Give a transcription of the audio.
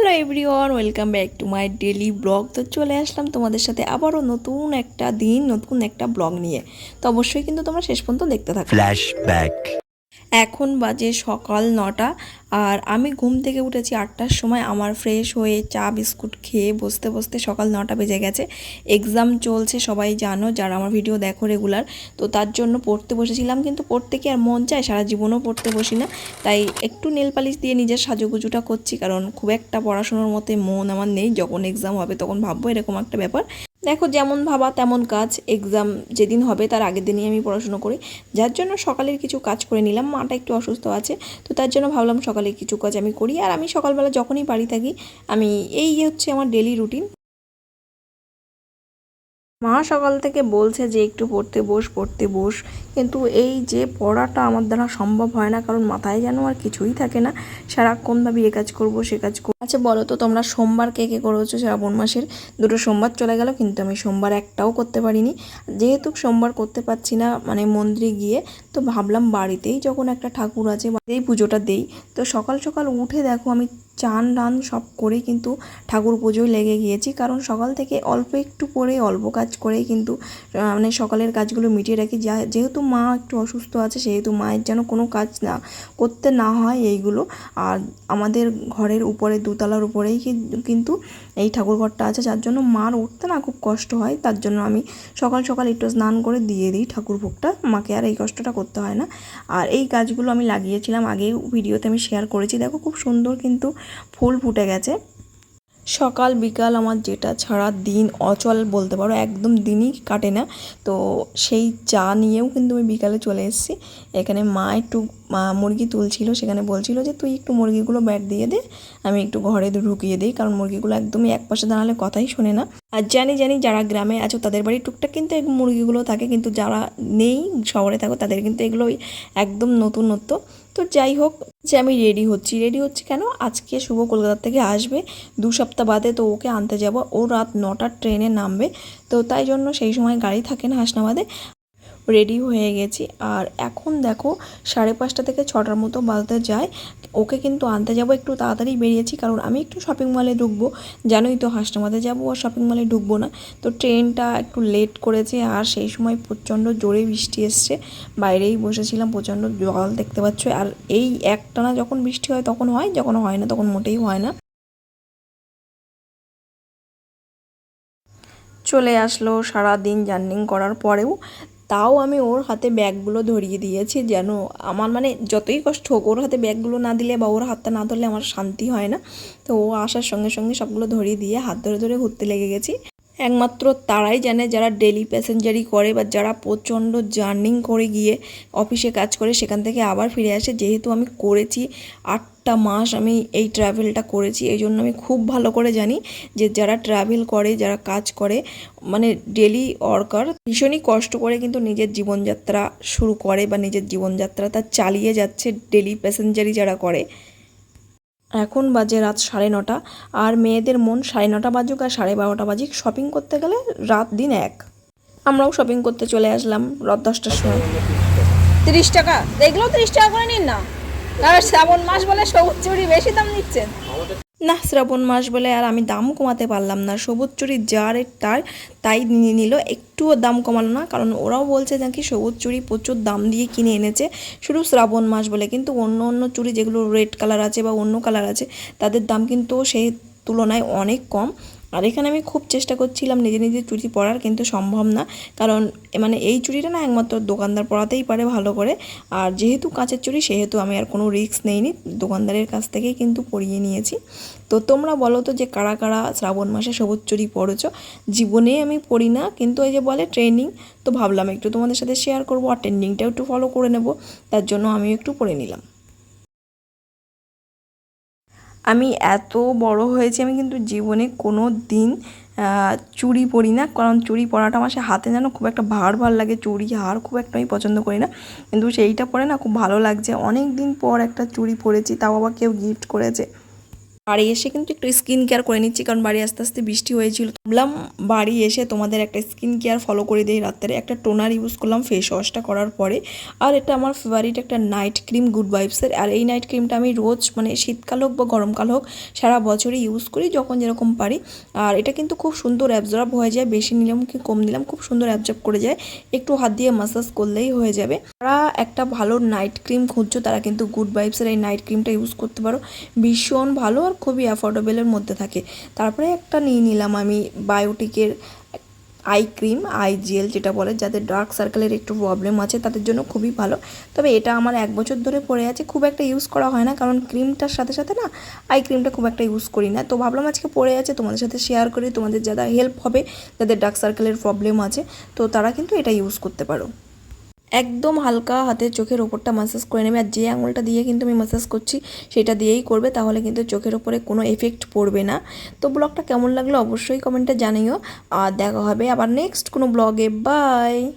Hello everyone, welcome back to my daily blog. তো চলে আসলাম তোমাদের সাথে আবারও নতুন একটা দিন, নতুন একটা ব্লগ নিয়ে। তো অবশ্যই কিন্তু তোমরা শেষ পর্যন্ত দেখতে থাকো. এখন বাজে সকাল নটা আর আমি ঘুম থেকে উঠেছি আটটার সময়। আমার ফ্রেশ হয়ে চা, বিস্কুট খেয়ে বসতে বসতে সকাল নটা বেজে গেছে। এক্সাম চলছে, সবাই জানো, যারা আমার ভিডিও দেখো রেগুলার তো তার জন্য পড়তে বসেছিলাম। কিন্তু পড়তে কি আর মন চায়? সারা জীবনও পড়তে বসি না। তাই একটু নেল পালিশ দিয়ে নিজের সাজুগুজুটা করছি, কারণ খুব একটা পড়াশোনার মতে মন আমার নেই। যখন এক্সাম হবে, তখন ভাববো এরকম একটা ব্যাপার। দেখো, যেমন ভাবা তেমন কাজ। এক্সাম যেদিন হবে, তার আগের দিনই আমি পড়াশুনো করি। যার জন্য সকালের কিছু কাজ করে নিলাম। মাটা একটু অসুস্থ আছে, তো তার জন্য ভাবলাম সকালে কিছু কাজ আমি করি। আর আমি সকালবেলা যখনই বাড়ি থাকি, আমি এই হচ্ছে আমার ডেলি রুটিন মা সকাল থেকে বলছে যে একটু পড়তে বস পড়তে বস। কিন্তু এই যে পড়াটা আমার দ্বারা সম্ভব হয় না, কারণ মাথায় যেন আর কিছুই থাকে না। সারাক্ষণ ভাবি এ কাজ করব, সে কাজ করব। আচ্ছা বলো তো, তোমরা সোমবার কে কে করেছ শ্রাবণ মাসের? দুটো সোমবার চলে গেল, কিন্তু আমি সোমবার একটাও করতে পারিনি। যেহেতু সোমবার করতে পারছি না মানে মন্দিরে গিয়ে তো ভাবলাম বাড়িতেই যখন একটা ঠাকুর আছে বাড়িতেই পুজোটা দেই। তো সকাল সকাল উঠে দেখো আমি চান রান সব করে কিন্তু ঠাকুর পুজোয় লেগে গিয়েছি। কারণ সকাল থেকে অল্প একটু পরে অল্প কাজ করেই কিন্তু মানে সকালের কাজগুলো মিটিয়ে রাখি। যা, যেহেতু মা একটু অসুস্থ আছে, সেহেতু মায়ের যেন কোনো কাজ না করতে না হয় এইগুলো। আর আমাদের ঘরের উপরে, দুতলার উপরেই কিন্তু এই ঠাকুর ঘরটা আছে। যার জন্য মার উঠতে না খুব কষ্ট হয়। তার জন্য আমি সকাল সকাল একটু স্নান করে দিয়ে দিই ঠাকুর ভোগটা। মাকে আর এই কষ্টটা করতে হয় না। আর এই গাছগুলো আমি লাগিয়েছিলাম আগেও ভিডিওতে আমি শেয়ার করেছি। দেখো খুব সুন্দর কিন্তু ফুল ফুটে গেছে। সকাল, বিকাল আমার যেটা ছাড়া দিন অচল বলতে পারো, একদম দিনই কাটে না। তো সেই চা নিয়েও কিন্তু আমি বিকালে চলে এসেছি। এখানে মা একটু মুরগি তুলছিল, সেখানে বলছিল যে, তুই একটু মুরগিগুলো ব্যাট দিয়ে দে, আমি একটু ঘরে ঢুকিয়ে দিই, কারণ মুরগিগুলো একদমই এক পাশে দাঁড়ালে কথাই শোনে না। আর জানি জানি যারা গ্রামে আছো, তাদের বাড়ি টুকটাক কিন্তু মুরগিগুলো থাকে, কিন্তু যারা নেই, শহরে থাকো, তাদের কিন্তু এগুলো একদম নতুনত্ব। তো যাই হোক, যে আমি রেডি হচ্ছি। রেডি হচ্ছি কেন? আজকে শুভ কলকাতা থেকে আসবে। দু সপ্তাহ বাদে তো ওকে আনতে যাব। ও রাত নটার ট্রেনে নামবে। তো তাই জন্য সেই সময় গাড়ি থাকে না হাসনাবাদে। রেডি হয়ে গেছি। আর এখন দেখো, সাড়ে পাঁচটা থেকে ছটার মতো বাজতে যায়। ওকে কিন্তু আনতে যাব, একটু তাড়াতাড়ি বেরিয়েছি, কারণ আমি একটু শপিং মলে ঢুকবো। জানোই তো হাসনাবাদে যাব আর শপিং মলে ঢুকবো না। তো ট্রেনটা একটু লেট করেছে, আর সেই সময় প্রচণ্ড জোরে বৃষ্টি এসছে। বাইরেই বসেছিলাম, প্রচণ্ড জল দেখতে পাচ্ছ। আর এই একটানা যখন বৃষ্টি হয়, তখন হয়, যখন হয় না, তখন মোটেই হয় না। চলে আসলো সারা দিন জার্নিং করার পরেও। তাও আমি ওর হাতে ব্যাগগুলো ধরিয়ে দিয়েছি যেন আমার মানে যতই কষ্ট হোক, ওর হাতে ব্যাগগুলো না দিলে বা ওর হাতটা না ধরলে আমার শান্তি হয় না। তো ও আসার সঙ্গে সঙ্গে সবগুলো ধরিয়ে দিয়ে হাত ধরে ধরে ঘুরতে লেগে গেছি। একমাত্র তারাই জানে যারা ডেলি প্যাসেঞ্জারি করে বা যারা প্রচণ্ড জার্নিং করে গিয়ে অফিসে কাজ করে সেখান থেকে আবার ফিরে আসে। যেহেতু আমি করেছি আটটা মাস আমি এই ট্রাভেলটা করেছি, এই জন্য আমি খুব ভালো করে জানি যে যারা ট্রাভেল করে, যারা কাজ করে মানে ডেলি ওয়ার্কার ভীষণই কষ্ট করে কিন্তু নিজের জীবনযাত্রা শুরু করে বা নিজের জীবনযাত্রা তা চালিয়ে যাচ্ছে ডেলি প্যাসেঞ্জারি যারা করে। এখন বাজে রাত সাড়ে নটা, আর মেয়েদের মন সাড়ে নটা বাজুক আর সাড়ে বারোটা বাজুক। শপিং করতে গেলে রাত দিন এক। আমরাও শপিং করতে চলে আসলাম রাত দশটার সময়। তিরিশ টাকা এগুলো তিরিশ টাকা করে নিন না। কারণ শ্রাবণ মাস বলে সবুজ চুড়ি বেশি দাম নিচ্ছেন। না, শ্রাবণ মাস বলে আর আমি দাম কমাতে পারলাম না। সবুজ চুরি যা রেট তার, তাই নিয়ে নিল। একটুও দাম কমালো না, কারণ ওরাও বলছে নাকি সবুজ চুরি প্রচুর দাম দিয়ে কিনে এনেছে। শুধু শ্রাবণ মাস বলে, কিন্তু অন্য অন্য চুড়ি যেগুলো রেড কালার আছে বা অন্য কালার আছে, তাদের দাম কিন্তু সেই তুলনায় অনেক কম। আর এখানে আমি খুব চেষ্টা করছিলাম নিজে নিজে চুড়ি পরার, কিন্তু সম্ভব না। কারণ মানে এই চুড়িটা না একমাত্র দোকানদার পরাতেই পারে ভালো করে। আর যেহেতু কাঁচের চুড়ি সেহেতু আমি আর কোনো রিস্ক নেইনি। দোকানদারের কাছ থেকেই কিন্তু পরিয়ে নিয়েছি। তো তোমরা বলো তো যে কারা কারা শ্রাবণ মাসে সবুজ চুড়ি পরেছো? জীবনে আমি পড়ি না, কিন্তু এই যে বলে ট্রেনিং, তো ভাবলাম একটু তোমাদের সাথে শেয়ার করব, আর একটু ফলো করে নেব। তার জন্য আমিও একটু পরে নিলাম। আমি এত বড় হয়েছি, আমি কিন্তু জীবনে কোনো দিন চুরি চুড়ি পরি না। কারণ চুড়ি পরাটা আমার সে হাতে যেন খুব একটা ভার ভার লাগে চুড়ি হার খুব একটা আমি পছন্দ করি না। কিন্তু সেইটা পরে না খুব ভালো লাগছে। অনেক দিন পর একটা চুড়ি পরেছি, তাও আবার কেউ গিফট করেছে। বাড়ি এসে কিন্তু একটু স্কিন কেয়ার করে নিচ্ছি, কারণ বাড়ি আস্তে আস্তে বৃষ্টি হয়েছিল। ভাবলাম বাড়ি এসে তোমাদের একটা স্কিন কেয়ার ফলো করে দিই রাত্রে। একটা টোনার ইউজ করলাম ফেস ওয়াশটা করার পরে। আর এটা আমার ফেভারিট একটা নাইট ক্রিম গুড ভাইবসের আর এই নাইট ক্রিমটা আমি রোজ মানে শীতকাল হোক বা গরমকাল হোক, সারা বছরই ইউজ করি যখন যেরকম পারি। আর এটা কিন্তু খুব সুন্দর অ্যাবজর্ব হয়ে যায়, বেশি নিলাম কি কম নিলাম খুব সুন্দর অ্যাবজর্ব করে যায়। একটু হাত দিয়ে মাসাজ করলেই হয়ে যাবে। তারা একটা ভালো নাইট ক্রিম খুঁজছো, তারা কিন্তু গুড ভাইবসের এই নাইট ক্রিমটা ইউজ করতে পারো। ভীষণ ভালো আর খুবই অ্যাফোর্ডেবলের মধ্যে থাকে। তারপরে একটা নিয়ে নিলাম আমি বায়োটিকের আই ক্রিম আই জেল যেটা বলে, যাদের ডার্ক সার্কেলের একটু প্রবলেম আছে, তাদের জন্য খুবই ভালো। তবে এটা আমার এক বছর ধরে পড়ে আছে, খুব একটা ইউজ করা হয় না, কারণ ক্রিমটার সাথে সাথে না আই ক্রিমটা খুব একটা ইউজ করি না। তো ভাবলাম আজকে পড়ে আছে, তোমাদের সাথে শেয়ার করি, তোমাদের যারা হেল্প হবে, যাদের ডার্ক সার্কেলের প্রবলেম আছে, তো তারা কিন্তু এটা ইউজ করতে পারো। একদম হালকা হাতে চোখের ওপরটা মাসাজ করে নেবে। আর যে আঙুলটা দিয়ে কিন্তু আমি মাসাজ করছি, সেটা দিয়েই করবে, তাহলে কিন্তু চোখের ওপরে কোনো এফেক্ট পড়বে না। তো ব্লগটা কেমন লাগল অবশ্যই কমেন্টে জানিও। আর দেখা হবে আবার নেক্সট কোনো ব্লগে বাই